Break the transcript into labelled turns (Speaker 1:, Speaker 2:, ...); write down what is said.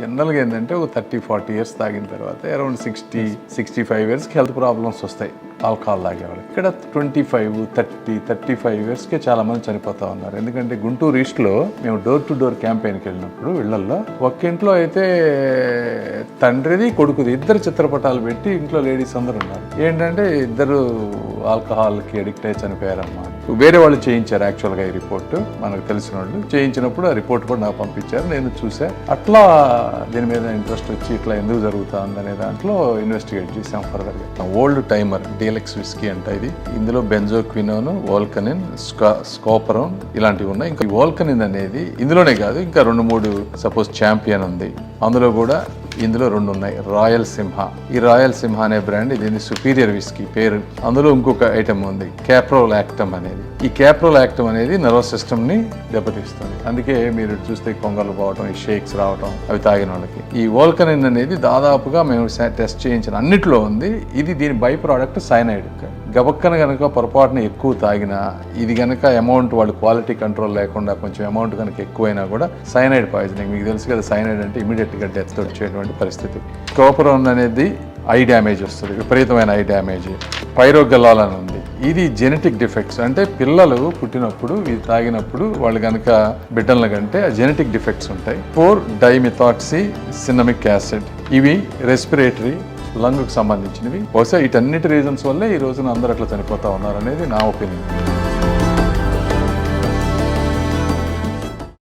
Speaker 1: జనరల్గా ఏంటంటే ఒక థర్టీ ఫార్టీ ఇయర్స్ తాగిన తర్వాత అరౌండ్ సిక్స్టీ సిక్స్టీ ఫైవ్ ఇయర్స్కి హెల్త్ ప్రాబ్లమ్స్ వస్తాయి. ఆల్కహాల్ తాగేవాళ్ళు. ఇక్కడ twenty five thirty thirty five ఇయర్స్కే చాలా మంది చనిపోతా ఉన్నారు. ఎందుకంటే గుంటూరు ఈస్ట్లో మేము డోర్ టు డోర్ క్యాంపెయిన్కి వెళ్ళినప్పుడు ఇళ్ళల్లో ఒక్క ఇంట్లో అయితే తండ్రిది కొడుకుది ఇద్దరు చిత్రపటాలు పెట్టి ఇంట్లో లేడీస్ అందరు ఉన్నారు. ఏంటంటే ఇద్దరు ఆల్కహాల్కి అడిక్ట్ అయ్యి చనిపోయారమ్మా వేరే వాళ్ళు చేయించారు యాక్చువల్గా ఈ రిపోర్ట్ మనకు తెలిసిన వాళ్ళు. చేయించినప్పుడు ఆ రిపోర్ట్ కూడా నాకు పంపించారు. నేను చూసా. అట్లా దీని మీద ఇంట్రెస్ట్ వచ్చి ఇట్లా ఎందుకు జరుగుతుంది అనే దాంట్లో ఇన్వెస్టిగేట్ చేసాం ఫర్దర్గా. ఓల్డ్ టైమర్ డీలెక్స్ విస్కీ అంట ఇది. ఇందులో బెంజోక్వినోన్ వోల్కనిన్ స్కోపరోన్ ఇలాంటివి ఉన్నాయి. ఇంకా వోల్కనిన్ అనేది ఇందులోనే కాదు ఇంకా రెండు మూడు సపోజ్ ఛాంపియన్ ఉంది. అందులో కూడా ఇందులో రెండు ఉన్నాయి రాయల్ సింహ. ఈ రాయల్ సింహ అనే బ్రాండ్ ఇది సుపీరియర్ విస్కీ పేరు. అందులో ఇంకొక ఐటమ్ ఉంది క్యాప్రోల్ యాక్టమ్ అనేది. ఈ క్యాప్రోల్ యాక్టమ్ అనేది నర్వస్ సిస్టమ్ని దెబ్బతీస్తుంది. అందుకే మీరు చూస్తే కొంగలు పోవటం ఈ షేక్స్ రావటం అవి తాగిన వాళ్ళకి. ఈ వోల్కనిన్ అనేది దాదాపుగా మేము టెస్ట్ చేయించిన అన్నిట్లో ఉంది. ఇది దీని బై ప్రోడక్ట్ సైనైడ్ గబక్కన కనుక పొరపాటున ఎక్కువ తాగినా ఇది కనుక అమౌంట్ వాళ్ళు క్వాలిటీ కంట్రోల్ లేకుండా కొంచెం అమౌంట్ కనుక ఎక్కువైనా కూడా సైనైడ్ పాయిజనింగ్ మీకు తెలుసు కదా సైనైడ్ అంటే ఇమీడియట్గా డెత్ వచ్చేటువంటి పరిస్థితి. కోపరం అనేది ఐ డ్యామేజ్ వస్తుంది విపరీతమైన ఐ డ్యామేజ్ పైరోగల్లాల్ అని ఉంది. ఇది జెనెటిక్ డిఫెక్ట్స్ అంటే పిల్లలు పుట్టినప్పుడు ఇది తాగినప్పుడు వాళ్ళు కనుక బిడ్డల కంటే ఆ జెనెటిక్ డిఫెక్ట్స్ ఉంటాయి. ఫోర్ డైమిథాక్సీ సిన్నమిక్ యాసిడ్ ఇవి రెస్పిరేటరీ లంగ్కు సంబంధించినవి. బహుశా వీటన్నిటి రీజన్స్ వల్లే ఈ రోజున అందరూ అట్లా చనిపోతా ఉన్నారు అనేది నా ఒపీనియన్